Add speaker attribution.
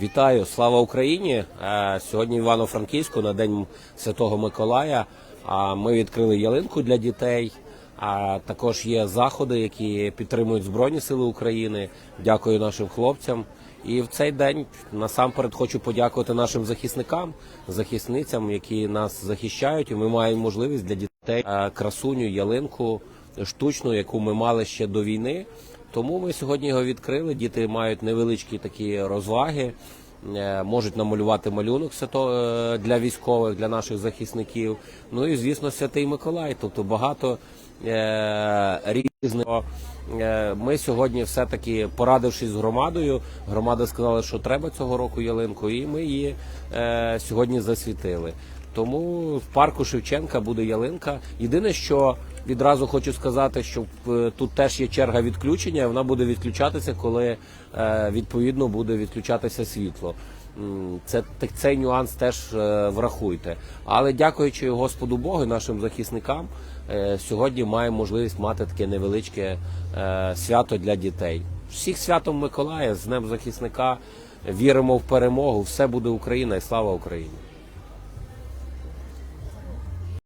Speaker 1: Вітаю, слава Україні! Е, Сьогодні в Івано-Франківську на День Святого Миколая. Ми відкрили ялинку для дітей. А також є заходи, які підтримують Збройні Сили України. Дякую нашим хлопцям. І в цей день насамперед хочу подякувати нашим захисникам, захисницям, які нас захищають. І ми маємо можливість для дітей е, красуню, ялинку штучну, яку ми мали ще до війни. Тому ми сьогодні його відкрили. Діти мають невеличкі такі розваги, е, можуть намалювати малюнок е, для військових, для наших захисників. Ну і звісно, святий Миколай. Тобто багато е, різних. Е, Ми сьогодні все-таки порадившись з громадою, громада сказала, що треба цього року ялинку, і ми її сьогодні засвітили. Тому в парку Шевченка буде ялинка. Єдине, що відразу хочу сказати, що е, тут теж є черга відключення, і вона буде відключатися, коли е, відповідно буде відключатися світло. Це цей нюанс теж е, врахуйте. Але дякуючи Господу Богу, і нашим захисникам, сьогодні маємо можливість мати таке невеличке свято для дітей. Всіх святом Миколая, з Днем захисника. Віримо в перемогу. Все буде Україна і слава Україні.